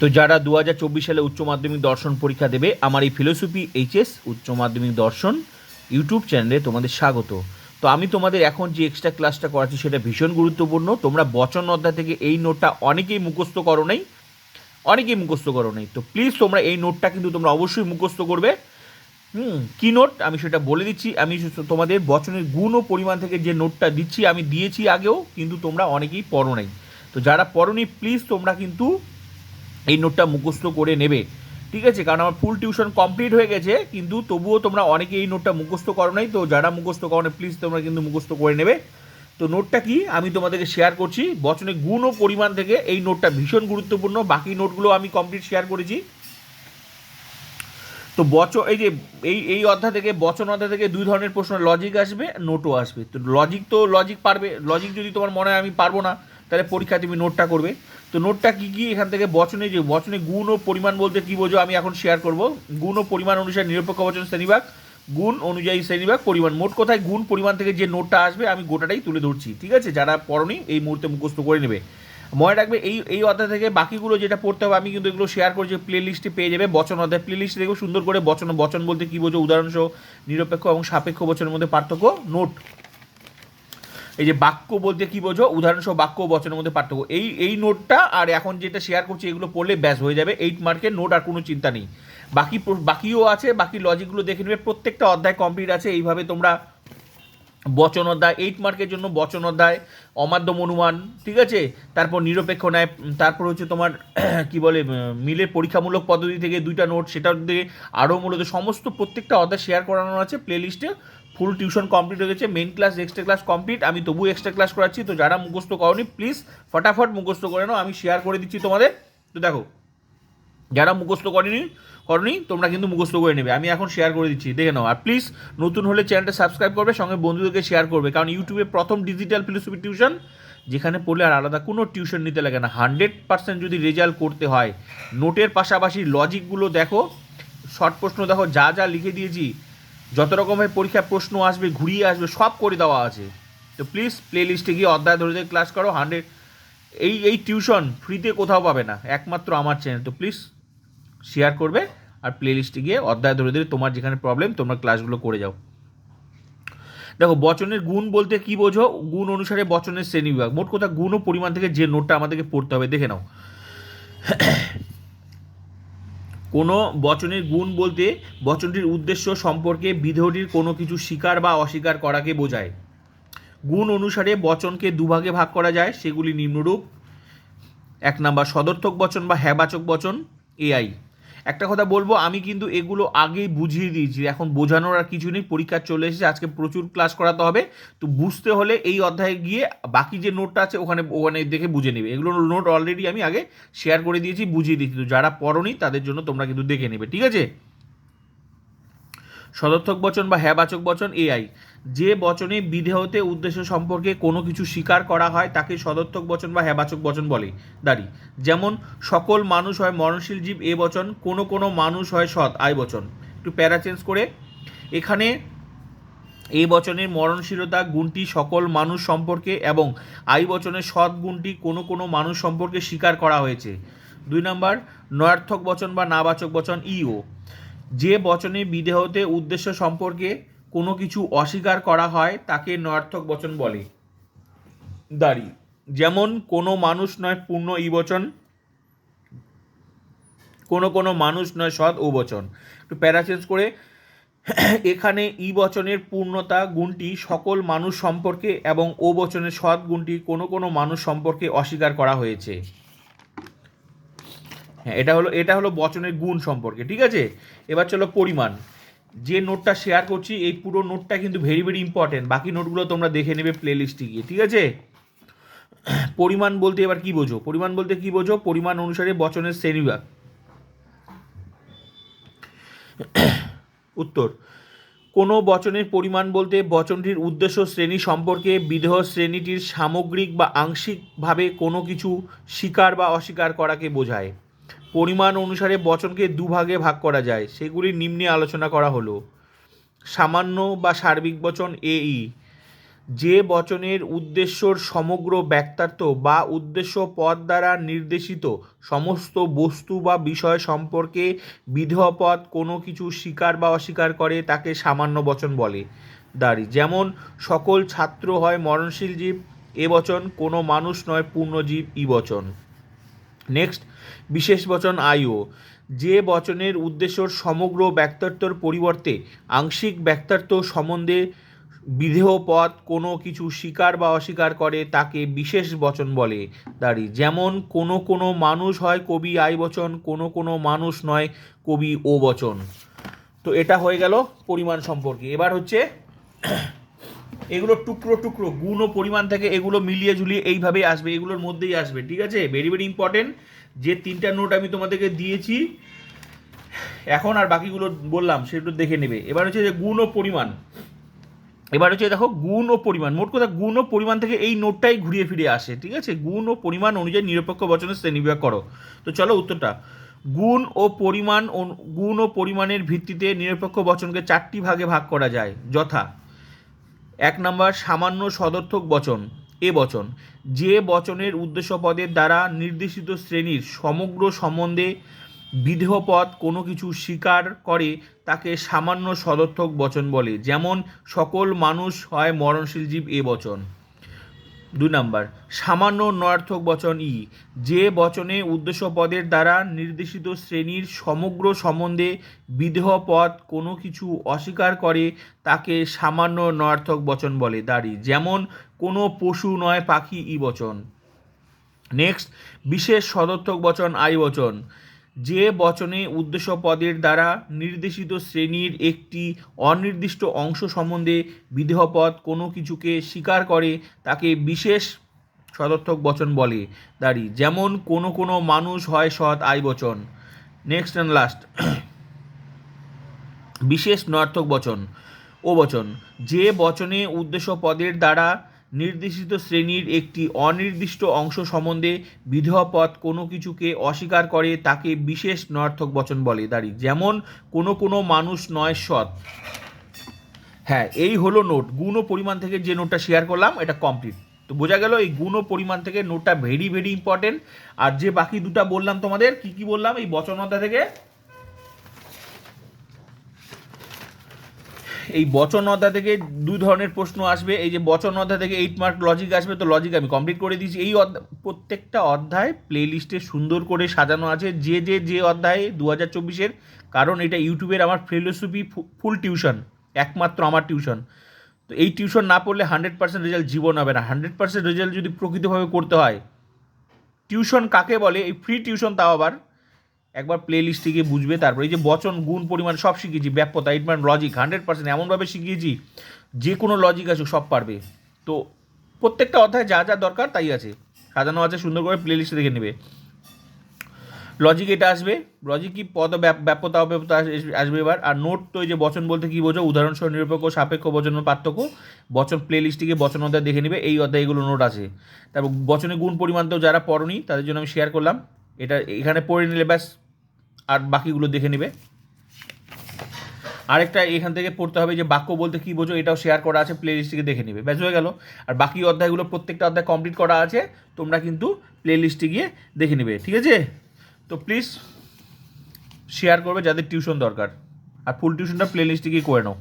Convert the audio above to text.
তো যারা দু হাজার চব্বিশ সালে উচ্চ মাধ্যমিক দর্শন পরীক্ষা দেবে, আমার এই ফিলোসফি এইচএস উচ্চ মাধ্যমিক দর্শন ইউটিউব চ্যানেলে তোমাদের স্বাগত। তো আমি তোমাদের এখন যে এক্সট্রা ক্লাসটা করাচ্ছি সেটা ভীষণ গুরুত্বপূর্ণ। তোমরা বচন অধ্যায় থেকে এই নোটটা অনেকেই মুখস্থ করো নাই। অনেকেই মুখস্থ করো নাই। তো প্লিজ তোমরা এই নোটটা কিন্তু তোমরা অবশ্যই মুখস্থ করবে। হুম, কী নোট আমি সেটা বলে দিচ্ছি। আমি তোমাদের বচনের গুণ ও পরিমাণ থেকে যে নোটটা দিচ্ছি, আমি দিয়েছি আগেও, কিন্তু তোমরা অনেকেই পড়ো নাই। তো যারা পড়োনি প্লিজ তোমরা কিন্তু এই নোটটা মুখস্থ করে নেবে। ঠিক আছে? কারণ আমার ফুল টিউশন কমপ্লিট হয়ে গেছে, কিন্তু তবুও তোমরা অনেকে এই নোটটা মুখস্থ করো নাই। তো যারা মুখস্থ করো না প্লিজ তোমরা কিন্তু মুখস্থ করে নেবে। তো নোটটা কি? আমি তোমাদেরকে শেয়ার করছি। বচনে গুণ ও পরিমাণ থেকে এই নোটটা ভীষণ গুরুত্বপূর্ণ। বাকি নোটগুলো আমি কমপ্লিট শেয়ার করেছি। তো বচ, এই যে, এই এই অধ্যায় থেকে, বচন অধ্যায় থেকে দুই ধরনের প্রশ্ন। লজিক আসবে নোটও আসবে। তো লজিক তো লজিক পারবে লজিক যদি তোমার মনে হয় আমি পারব না তাহলে পরীক্ষায় তুমি নোটটা করবে। তো নোটটা কি কি এখান থেকে বচনে যে, বচনে গুণ ও পরিমাণ বলতে কি বোঝো আমি এখন শেয়ার করব। গুণ ও পরিমাণ অনুসারে নিরপেক্ষ বচন শ্রেণীভাগ গুণ অনুযায়ী শ্রেণীভাগ পরিমাণ। মোট কথায় গুণ পরিমাণ থেকে যে নোটটা আসবে আমি গোটাটাই তুলে ধরছি, ঠিক আছে? যারা পড়নি এই মুহূর্তে মুখস্থ করে নেবে। মনে রাখবে এই এই অধ্যায় থেকে বাকিগুলো যেটা পড়তে হবে আমি কিন্তু এগুলো শেয়ার করছি প্লে লিস্টে পেয়ে যাবে। বচন অধ্যায় প্লে লিস্টে দেখবে সুন্দর করে বচন বচন বলতে কী বোঝো? উদাহরণসহ নিরপেক্ষ এবং সাপেক্ষ বচনের মধ্যে পার্থক্য। নোট। এই যে বাক্য বলতে কি বোঝো? উদাহরণসহ বাক্য বচনের মধ্যে পার্থক্য। এই এই নোটটা আর এখন যেটা শেয়ার করছি এগুলো পড়লে ব্যাস হয়ে যাবে। এইট মার্কের নোট আর কোনো চিন্তা নেই। বাকি বাকিও আছে বাকি লজিকগুলো দেখে নেবে। প্রত্যেকটা অধ্যায় কমপ্লিট আছে। এইভাবে তোমরা বচন অধ্যায় এইট মার্কের জন্য বচন অধ্যায় অমাধ্যম অনুমান ঠিক আছে? তারপর নিরপেক্ষ উম, তারপর হচ্ছে তোমার কি বলে মিলের পরীক্ষামূলক পদ্ধতি থেকে দুইটা নোট সেটার দিকে আরও মূলত সমস্ত প্রত্যেকটা অধ্যায় শেয়ার করানো আছে প্লে লিস্টে ফুল টিউশন কমপ্লিট হয়ে গেছে main class extra class complete আমি তবু এক্সট্রা ক্লাস করাচ্ছি, তো যারা মুখস্থ করনি প্লিজ ফটাফট মুখস্থ করে নাও, আমি শেয়ার করে দিচ্ছি তোমাদের। তো দেখো, যারা মুখস্থ করেনি, করনি, তোমরা কিন্তু মুখস্থ করে নেবে। আমি এখন শেয়ার করে দিচ্ছি, দেখে নাও। আর প্লিজ নতুন হলে চ্যানেলটা সাবস্ক্রাইব করবে, সঙ্গে বন্ধুদেরকে শেয়ার করবে। কারণ ইউটিউবে প্রথম ডিজিটাল ফিলোসফি টিউশন যেখানে পড়লে আর আলাদা কোনো টিউশন নিতে লাগে না। হান্ড্রেড পার্সেন্ট যদি রেজাল্ট করতে হয় নোটের পাশাপাশি লজিকগুলো দেখো শর্ট প্রশ্ন দেখো, যা যা লিখে দিয়েছি যত রকমের পরীক্ষার প্রশ্ন আসবে, ঘুরিয়ে আসবে, সব করে দেওয়া আছে। তো প্লিজ প্লে লিস্টে গিয়ে অধ্যায় ধরে ধরে ক্লাস করো হান্ড্রেড এই এই টিউশন ফ্রিতে কোথাও পাবে না, একমাত্র আমার চ্যানেল তো প্লিজ শেয়ার করবে আর প্লে লিস্টে গিয়ে অধ্যায় ধরে ধরে তোমার যেখানে প্রবলেম তোমরা ক্লাসগুলো করে যাও। দেখো, বচনের গুণ বলতে কি বোঝো? গুণ অনুসারে বচনের শ্রেণি বিভাগ মোট কথা গুণ ও পরিমাণ থেকে যে নোটটা আমাদেরকে পড়তে হবে, দেখে নাও। কোনো বচনের গুণ বলতে বচনটির উদ্দেশ্য সম্পর্কে বিধেয়টির কোনো কিছু স্বীকার বা অস্বীকার করাকে বোঝায়। গুণ অনুসারে বচনকে দুভাগে ভাগ করা যায়, সেগুলি নিম্নরূপ। এক নাম্বার, সদর্থক বচন বা হ্যাবাচক বচন, এআই। একটা কথা বলব, আমি কিন্তু এগুলো আগেই বুঝিয়ে দিয়েছি, এখন বোঝানোর আর কিছু নেই, পরীক্ষা চলে এসেছে, আজকে প্রচুর ক্লাস করাতে হবে, তো বুঝতে হলে এই অধ্যায়ে গিয়ে বাকি যে নোটটা আছে ওখানে ওখানে দেখে বুঝে নেবে, এগুলো নোট অলরেডি আমি আগে শেয়ার করে দিয়েছি, বুঝিয়ে দিয়েছি, তো যারা পড়নি তাদের জন্য তোমরা কিন্তু দেখে নেবে, ঠিক আছে? সদর্থক বচন বা হ্যাবাচক বচন, এআই। যে বচনে বিধেয়তে উদ্দেশ্য সম্পর্কে কোনো কিছু স্বীকার করা হয়, তাকে সদর্থক বচন বা হ্যাবাচক বচন বলে। দাঁড়ি। যেমন, সকল মানুষ হয় মরণশীল জীব, এ বচন, কোনো কোনো মানুষ হয় সৎ, আই বচন। একটু প্যারা চেঞ্জ করে। এখানে এই বচনের মরণশীলতা, গুণটি সকল মানুষ সম্পর্কে এবং আই বচনের সৎ গুণটি কোনো কোনো মানুষ সম্পর্কে স্বীকার করা হয়েছে। দুই নম্বর, নয়ার্থক বচন বা নাবাচক বচন, ইও। যে বচনে বিদেহতে উদ্দেশ্য সম্পর্কে কোনো কিছু অস্বীকার করা হয়, তাকে নয়ার্থক বচন বলে। দাঁড়ি, যেমন কোনো মানুষ নয় পূর্ণ ই বচন, কোনো কোনো মানুষ নয় সৎ ও বচন। একটু প্যারাচেঞ্জ করে, এখানে ই বচনের পূর্ণতা গুণটি সকল মানুষ সম্পর্কে এবং ও বচনের সৎ গুণটি কোনো কোনো মানুষ সম্পর্কে অস্বীকার করা হয়েছে। হ্যাঁ এটা হলো এটা হলো বচনের গুণ সম্পর্কে, ঠিক আছে? এবার চলো পরিমাণ। যে নোটটা শেয়ার করছি, এই পুরো নোটটা কিন্তু ভেরি ভেরি ইম্পর্টেন্ট বাকি নোটগুলো তোমরা দেখে নেবে প্লে লিস্টে গিয়ে, ঠিক আছে? পরিমাণ বলতে এবার কি বোঝো? পরিমাণ বলতে কি বোঝো? পরিমাণ অনুসারে বচনের শ্রেণীবিভাগ। উত্তর। কোনো বচনের পরিমাণ বলতে বচনটির উদ্দেশ্য শ্রেণি সম্পর্কে বিদেহ শ্রেণীটির সামগ্রিক বা আংশিকভাবে কোনো কিছু স্বীকার বা অস্বীকার করাকে বোঝায়। পরিমাণ অনুসারে বচনকে দুভাগে ভাগ করা যায়। সেগুলি নিম্নে আলোচনা করা হলো। সামান্য বা সার্বিক বচন এ ই যে বচনের উদ্দেশ্যর সমগ্র ব্যক্তার্থ বা উদ্দেশ্য পদ দ্বারা নির্দেশিত সমস্ত বস্তু বা বিষয় সম্পর্কে বিধেয় পদ কোনো কিছু স্বীকার বা অস্বীকার করে, তাকে সামান্য বচন বলে। দাঁড়ি, যেমন, সকল ছাত্র হয় মরণশীল জীব, এ বচন কোনো মানুষ নয়, পূর্ণজীব, ই বচন। নেক্সট বিশেষ বচন আয়ু। যে বচনের উদ্দেশ্য সমগ্র ব্যক্তার্থর পরিবর্তে আংশিক ব্যক্তার্থ সম্বন্ধে বিধেয় পদ কোনো কিছু স্বীকার বা অস্বীকার করে, তাকে বিশেষ বচন বলে। দাঁড়ি, যেমন কোনো কোনো মানুষ হয় কবি আই বচন, কোনো কোনো মানুষ নয় কবি ও বচন। তো এটা হয়ে গেল পরিমাণ সম্পর্কে। এবার হচ্ছে এগুলো টুকরো টুকরো, গুণ ও পরিমাণ থেকে এগুলো মিলিয়ে ঝুলিয়ে এইভাবেই আসবে, এগুলোর মধ্যেই আসবে, ঠিক আছে? ভেরি ভেরি ইম্পর্টেন্ট যে তিনটা নোট আমি তোমাদেরকে দিয়েছি, এখন আর বাকিগুলো বললাম সেগুলো দেখে নেবে। এবার হচ্ছে যে গুণ ও পরিমাণ। এবার হচ্ছে দেখো, গুণ ও পরিমাণ। মোট কথা, গুণ ও পরিমাণ থেকে এই নোটটাই ঘুরিয়ে ফিরে আসে, ঠিক আছে? গুণ ও পরিমাণ অনুযায়ী নিরপেক্ষ বচনের শ্রেণীবিভাগ করো। তো চলো উত্তরটা। গুণ ও পরিমাণ গুণ ও পরিমাণের ভিত্তিতে নিরপেক্ষ বচনকে চারটি ভাগে ভাগ করা যায়। যথা এক নম্বর সামান্য সদর্থক বচন, এ বচন, যে বচনের উদ্দেশ্য পদের দ্বারা নির্দেশিত শ্রেণির সমগ্র সম্বন্ধে বিধেয় কোনো কিছু স্বীকার করে তাকে সামান্য সদর্থক বচন বলে, যেমন, সকল মানুষ হয় মরণশীল জীব এ বচন। দুই নাম্বার, সামান্য নয়ার্থক বচন ই, যে বচনে উদ্দেশ্য পদের দ্বারা নির্দেশিত শ্রেণির সমগ্র সম্বন্ধে বিদেহ পদ কোনো কিছু অস্বীকার করে, তাকে সামান্য নয়ার্থক বচন বলে দাঁড়ি। যেমন, কোনো পশু নয়, পাখি ই বচন। নেক্সট, বিশেষ সদর্থক বচন আই বচন। যে বচনে উদ্দেশ্য পদের দ্বারা নির্দেশিত শ্রেণির একটি অনির্দিষ্ট অংশ সম্বন্ধে বিদেহ পদ কোনো কিছুকে স্বীকার করে তাকে বিশেষ সদর্থক বচন বলে দাঁড়ি। যেমন, কোনো কোনো মানুষ হয় সৎ আই বচন। নেক্সট অ্যান্ড লাস্ট বিশেষ নয়ার্থক বচন। ও বচন। যে বচনে উদ্দেশ্য পদের দ্বারা নির্দেশিত শ্রেণির একটি অনির্দিষ্ট অংশ সম্বন্ধে বিধেয় পদ কোনো কিছুকে অস্বীকার করে তাকে বিশেষ নয়ার্থক বচন বলে। দাঁড়ি, যেমন কোনো কোনো মানুষ নয় সৎ। হ্যাঁ এই হলো নোট। গুণ ও পরিমাণ থেকে যে নোটটা শেয়ার করলাম, এটা কমপ্লিট তো বোঝা গেল এই গুণ ও পরিমাণ থেকে নোটটা ভেরি ভেরি ইম্পর্টেন্ট আর যে বাকি দুটা বললাম তোমাদের, কি কি বললাম? এই বচনতা থেকে এই বচন অধ্যায় থেকে দুই ধরনের প্রশ্ন আসবে। এই যে বচন অধ্যায় থেকে এইট মার্ক লজিক আসবে, তো লজিক আমি কমপ্লিট করে দিয়েছি। এই অধ্যায় প্রত্যেকটা অধ্যায় প্লে লিস্টে সুন্দর করে সাজানো আছে। যে যে যে অধ্যায়ে দু হাজার চব্বিশের, কারণ এটা ইউটিউবের আমার ফিলোসফি ফুল টিউশন একমাত্র আমার টিউশন তো এই টিউশন না পড়লে হান্ড্রেড পার্সেন্ট রেজাল্ট জীবন হবে না। হান্ড্রেড পার্সেন্ট রেজাল্ট যদি প্রকৃতভাবে করতে হয় টিউশন কাকে বলে? এই ফ্রি টিউশন তাও আবার একবার প্লে লিস্টে গিয়ে বুঝবে, তারপরে এই যে বচন, গুণ, পরিমাণ সব শিখিয়েছি, ব্যাপ্যতা এইট মান লজিক হান্ড্রেড পার্সেন্ট এমনভাবে শিখিয়েছি, যে কোনো লজিক আছে সব পারবে। তো প্রত্যেকটা অধ্যায় যা যা দরকার তাই আছে। সাজানো আছে, সুন্দর করে প্লে লিস্টে দেখে নেবে। লজিক এটা আসবে লজিক কি পদ, ব্যাপ- ব্যাপ্যতা, অব্যাপ্যতা আস- আসবে এবার। আর নোট তো এই যে বচন বলতে কি বোঝো? উদাহরণসহ নিরপেক্ষ, সাপেক্ষ, বচন পার্থক্য। বচন প্লে লিস্টে গিয়ে বচন অধ্যায় দেখে নেবে, এই অধ্যায় এগুলো নোট আছে। তারপর বচনে গুণ, পরিমাণ তো যারা পড়নি, তাদের জন্য আমি শেয়ার করলাম। এটা এখানে পড়ে নিলে ব্যাস, আর বাকিগুলো দেখে নেবে। আরেকটা এখান থেকে পড়তে হবে যে বাক্য বলতে কি বোঝো, এটাও শেয়ার করা আছে প্লে লিস্টে দেখে নেবে। ব্যাস, হয়ে গেল। আর বাকি অধ্যায়গুলো, প্রত্যেকটা অধ্যায় কমপ্লিট করা আছে, তোমরা কিন্তু প্লে লিস্টে গিয়ে দেখে নেবে, ঠিক আছে? তো প্লিজ শেয়ার করবে যাদের টিউশন দরকার। আর ফুল টিউশনটা প্লে লিস্টে গিয়ে করে নাও।